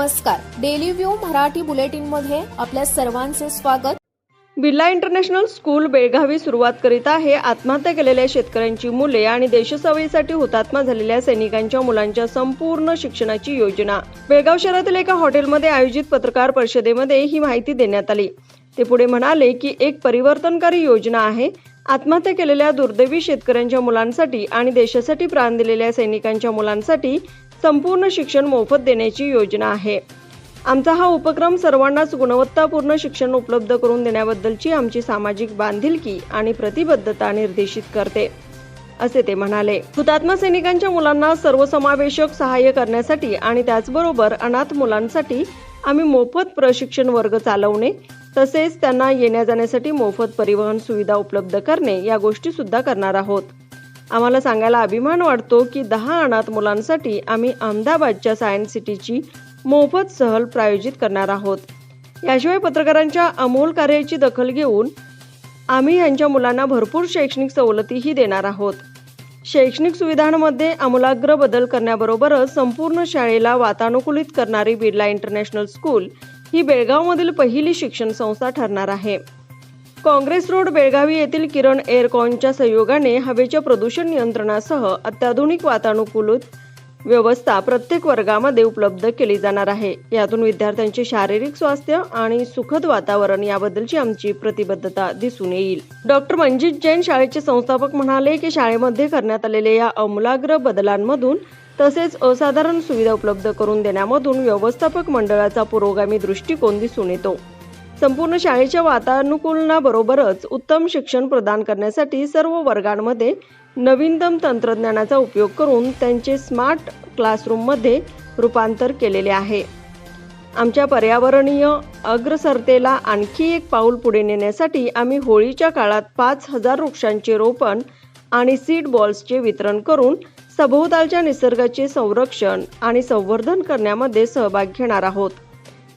नमस्कार. Daily view Marathi बुलेटिनमध्ये आपल्या सर्वांचे स्वागत. बिर्ला इंटरनॅशनल स्कूल बेळगावी सुरुवात करीत आहे. आत्महत्या केलेल्या शेतकऱ्यांची मुले आणि देशसेवेसाठी हुतात्मा झालेल्या सैनिकांच्या मुलांच्या संपूर्ण शिक्षणाची योजना. बेळगाव शहरातील एका हॉटेलमध्ये आयोजित पत्रकार परिषदेमध्ये ही माहिती देण्यात आली. ते पुढे म्हणाले की एक परिवर्तनकारी योजना आहे. आत्महत्या केलेल्या दुर्दैवी शेतकऱ्यांच्या मुलांसाठी आणि देशासाठी प्राण दिलेल्या सैनिकांच्या मुलांसाठी संपूर्ण शिक्षण मोफत देण्याची योजना आहे. आमचा हा उपक्रम सर्वांनाच गुणवत्तापूर्ण शिक्षण उपलब्ध करून देण्याबद्दलची आमची सामाजिक बांधिलकी आणि प्रतिबद्धता निर्देशित करते असे ते म्हणाले. हुतात्मा सैनिकांच्या मुलांना सर्वसमावेशक सहाय्य करण्यासाठी आणि त्याचबरोबर अनाथ मुलांसाठी आम्ही मोफत प्रशिक्षण वर्ग चालवणे तसेच त्यांना येण्या जाण्यासाठी मोफत परिवहन सुविधा उपलब्ध करणे या गोष्टी सुद्धा करणार आहोत. आम्हाला सांगायला अभिमान वाटतो की दहा अनाथ मुलांसाठी आम्ही अहमदाबादच्या सायन्स सिटीची मोफत सहल प्रायोजित करणार आहोत. याशिवाय पत्रकारांच्या अमोल कार्याची दखल घेऊन आम्ही यांच्या मुलांना भरपूर शैक्षणिक सवलतीही देणार आहोत. शैक्षणिक सुविधांमध्ये आमूलाग्र बदल करण्याबरोबरच संपूर्ण शाळेला वातानुकूलित करणारी बिर्ला इंटरनॅशनल स्कूल ही बेळगावमधील पहिली शिक्षण संस्था ठरणार आहे. काँग्रेस रोड बेळगावी येथील किरण एअरकॉनच्या सहयोगाने हवेच्या प्रदूषण नियंत्रणासह अत्याधुनिक वातानुकूलित व्यवस्था प्रत्येक वर्गामध्ये उपलब्ध केली जाणार आहे. यातून विद्यार्थ्यांचे शारीरिक स्वास्थ्य आणि सुखद वातावरण याबद्दलची आमची प्रतिबद्धता दिसून येईल. डॉक्टर मंजित जैन शाळेचे संस्थापक म्हणाले की शाळेमध्ये करण्यात आलेल्या या अमूलाग्र बदलांमधून तसेच असाधारण सुविधा उपलब्ध करून देण्यामधून व्यवस्थापक मंडळाचा पुरोगामी दृष्टिकोन दिसून येतो. संपूर्ण शाळेच्या वातानुकूलनाबरोबरच उत्तम शिक्षण प्रदान करण्यासाठी सर्व वर्गांमध्ये नवीनतम तंत्रज्ञानाचा उपयोग करून त्यांचे स्मार्ट क्लासरूममध्ये रूपांतर केलेले आहे. आमच्या पर्यावरणीय अग्रसरतेला आणखी एक पाऊल पुढे नेण्यासाठी आम्ही होळीच्या काळात पाच हजार वृक्षांचे रोपण आणि सीड बॉल्सचे वितरण करून सभोवतालच्या निसर्गाचे संरक्षण आणि संवर्धन करण्यामध्ये सहभाग घेणार आहोत.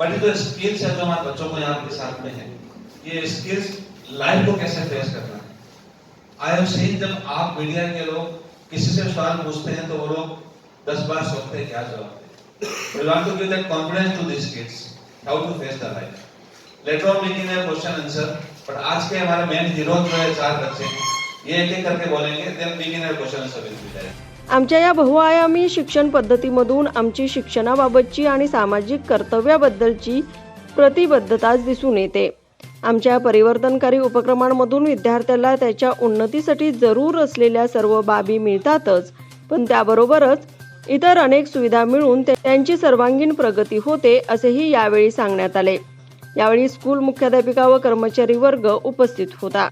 बट ये जो स्किल्स है जो हमारे बच्चों को यहाँ आपके साथ में है ये स्किल्स लाइफ को कैसे फेस करना है आई हैव सीन जब आप मीडिया के लोग किसी से सवाल पूछते हैं तो वो लोग दस बार सोचते हैं क्या जवाब दें want to give that confidence to these kids how to face the life. Later on we can have question answer, but आज के हमारे मेन हीरो जो है चार बच्चे ये एक एक करके बोलेंगे we can have question answer with you there. आमच्या या बहुआयामी शिक्षण पद्धतीमधून आमची शिक्षणाबाबतची आणि सामाजिक कर्तव्याबद्दलची प्रतिबद्धताच दिसून येते. आमच्या परिवर्तनकारी उपक्रमांमधून विद्यार्थ्याला त्याच्या उन्नतीसाठी जरूर असलेल्या सर्व बाबी मिळतातच पण त्याबरोबरच इतर अनेक सुविधा मिळून त्यांची सर्वांगीण प्रगती होते असेही यावेळी सांगण्यात आले. यावेळी स्कूल मुख्याध्यापिका व कर्मचारी वर्ग उपस्थित होता.